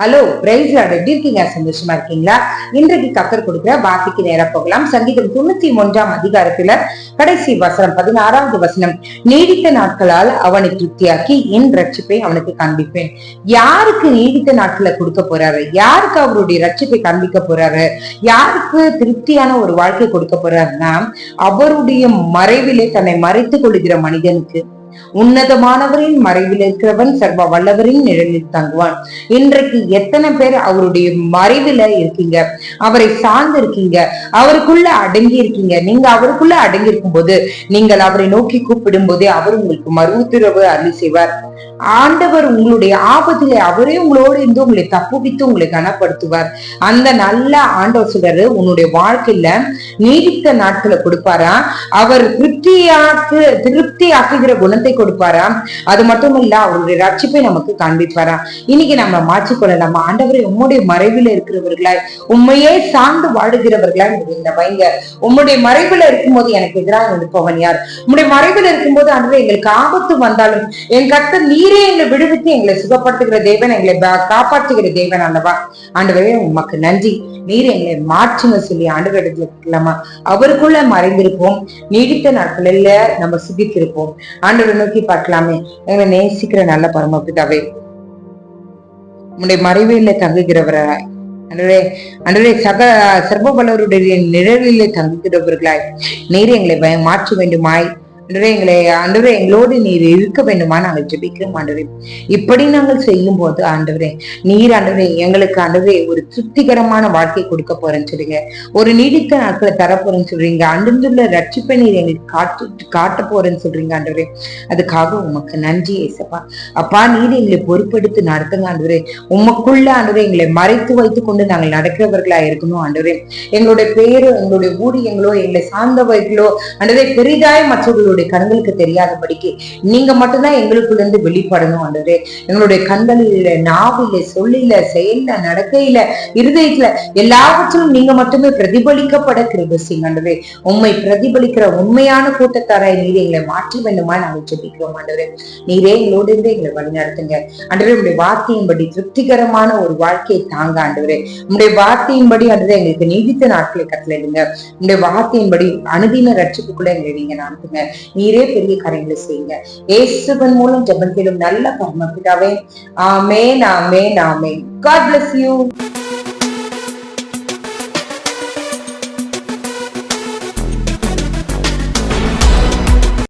Hello price எப்படி இருக்கீங்க சந்தோஷமா இருக்கீங்களா இன்றைக்கு கத்தர் கொடுக்கிற வாசிக்கு நேரம் போகலாம். சங்கீதம் தொண்ணூத்தி ஒன்றாம் அதிகாரத்துல கடைசி வசனம் பதினாறாவது வசனம். நீடித்த நாட்களால் அவனை திருப்தியாக்கி என் ரட்சிப்பை அவனுக்கு காண்பிப்பேன். யாருக்கு நீடித்த நாட்களை கொடுக்க போறாரு? யாருக்கு அவருடைய ரட்சிப்பை காண்பிக்க போறாரு? யாருக்கு திருப்தியான ஒரு வாழ்க்கை கொடுக்க போறாருன்னா அவருடைய மறைவிலே தன்னை மறைத்துக் கொள்கிற மனிதனுக்கு. உன்னதமானவரின் மறைவில் இருக்கிறவன் சர்வ வல்லவரின் நிழலில் தங்குவான். இன்றைக்கு எத்தனை பேர் அவருடைய மறைவில இருக்கீங்க? அவரை சார்ந்து இருக்கீங்க. அவருக்குள்ள அடங்கி இருக்கீங்க. நீங்க அவருக்குள்ள அடங்கி இருக்கும் போது நீங்கள் அவரை நோக்கி கூப்பிடும் போதே அவர் உங்களுக்கு மறு உத்தரவு அருளி செய்வார். ஆண்டவர் உங்களுடைய ஆபத்திலே அவரே உங்களோடு இருந்து உங்களை தப்புவித்து உங்களை கனப்படுத்துவார். அந்த நல்ல ஆண்டவர் சொல்றாரு உன்னுடைய வாழ்க்கையில நீடித்த நாட்களை கொடுப்பாரா? அவர் திருப்தியாக்கு திருப்தி ஆக்குகிற குணம் சுகத்தை கொடுப்பாரா? அது மட்டும் இல்ல அவருடைய ரட்சிப்பை நமக்கு காண்பிப்பாரா? இன்னைக்கு நம்ம மாற்றிக்கொள்ளலாம்? ஆண்டவரை உம்முடைய மறைவில் இருக்கிறவர்களாய் உண்மையே சார்ந்து வாடுகிறவர்களாய் இந்த வைங்க உம்முடைய மறைவில் இருக்கும்போது எனக்கு எதிராக இருப்பவன் யார்? உம்முடைய மறைவில் இருக்கும்போது ஆண்டவரே எங்களுக்கு ஆபத்து வந்தாலும் என் கத்த நீரே எங்களை விடுவித்து எங்களை சுகப்படுத்துகிற தேவன் எங்களை காப்பாற்றுகிற தேவன் அல்லவா? ஆண்டவரே உமக்கு நன்றி. நீர் எங்களை மாற்றுங்க சொல்லி ஆண்டவரிடத்துல கேட்கலாமா அவருக்குள்ள மறைந்திருப்போம். நீடித்த நாட்களில் நம்ம சிந்தித்திருப்போம். சுகித்திருப்போம் ஆண்டவரை நோக்கி பார்க்கலாமே. எங்களை நேசிக்கிற நல்ல பரமபிதாவே. உன்னுடைய மறைவில தங்குகிறவராய் அன்றே அன்றே சக சர்வ நிழலிலே தங்குகிறவர்களாய். நீர் எங்களை மாற்ற வேண்டுமாய். ஆண்டவரே எங்களை ஆண்டவரே எங்களோடு நீர் இருக்க வேண்டுமா நாங்கள் ஜெபிக்கிறோம் ஆண்டவரே. இப்படி நாங்கள் செய்யும் போது ஆண்டவரே நீர் ஆண்டவரே எங்களுக்கு ஆண்டவரே ஒரு திருப்திகரமான வாழ்க்கை கொடுக்க போறேன்னு சொல்றீங்க ஒரு நீடித்த நாட்களை தரப்போறேன்னு சொல்றீங்க. அன்றுள்ள ரட்சிப்பை நீர் எங்களுக்கு காட்டு காட்ட போறேன்னு சொல்றீங்க ஆண்டவரே. அதுக்காக உமக்கு நன்றி ஏசப்பா. அப்பா நீர் எங்களை பொறுப்பெடுத்து நடத்துங்க ஆண்டவரே. உமக்குள்ள ஆண்டவரே எங்களை மறைத்து வைத்துக் கொண்டு நாங்கள் நடக்கிறவர்களா இருக்கணும் ஆண்டவரே. எங்களுடைய பேரோ எங்களுடைய ஊழியங்களோ எங்களை சார்ந்தவர்களோ ஆண்டவரே பெரிதாய் மற்றவர்களுடைய கண்களுக்கு தெரியாதபடிக்கு நீங்க மட்டும்தான் எங்களுக்குள்ள இருந்து வெளிப்படணும் ஆண்டவரே எங்களுடைய கண்களில நாவில சொல்லில செயல்ல நடக்கையில இருதயத்துல எல்லாவற்றிலும் நீங்க மட்டுமே பிரதிபலிக்கப்பட கிருப செய்யுங்க ஆண்டவரே உண்மை பிரதிபலிக்கிற உண்மையான கூட்டத்தாராய் நீர் எங்களை மாற்ற வேண்டுமா நாங்கள் ஜெபிக்கிறோம் ஆண்டவரே நீரே எங்களோடு இருந்து எங்களை வழி நடத்துங்க. ஆண்டவரே உங்களுடைய வார்த்தையின்படி திருப்திகரமான ஒரு வாழ்க்கையை தாங்க ஆண்டவரே. உங்களுடைய வார்த்தையின்படி ஆண்டவரே எங்களுக்கு நீடித்த நாட்களை கட்டளையிடுங்க. உங்களுடைய வார்த்தையின்படி அனுதின ரட்சிப்புக்குள்ள எங்களை நீங்க நடத்துங்க. நீரே பெரிய காரியங்களை செய்யுங்க. ஏசுபன் மூலம் ஜெபத்திலும் நல்ல பரமபிதாவே. ஆமேன் ஆமேன் ஆமேன். God bless you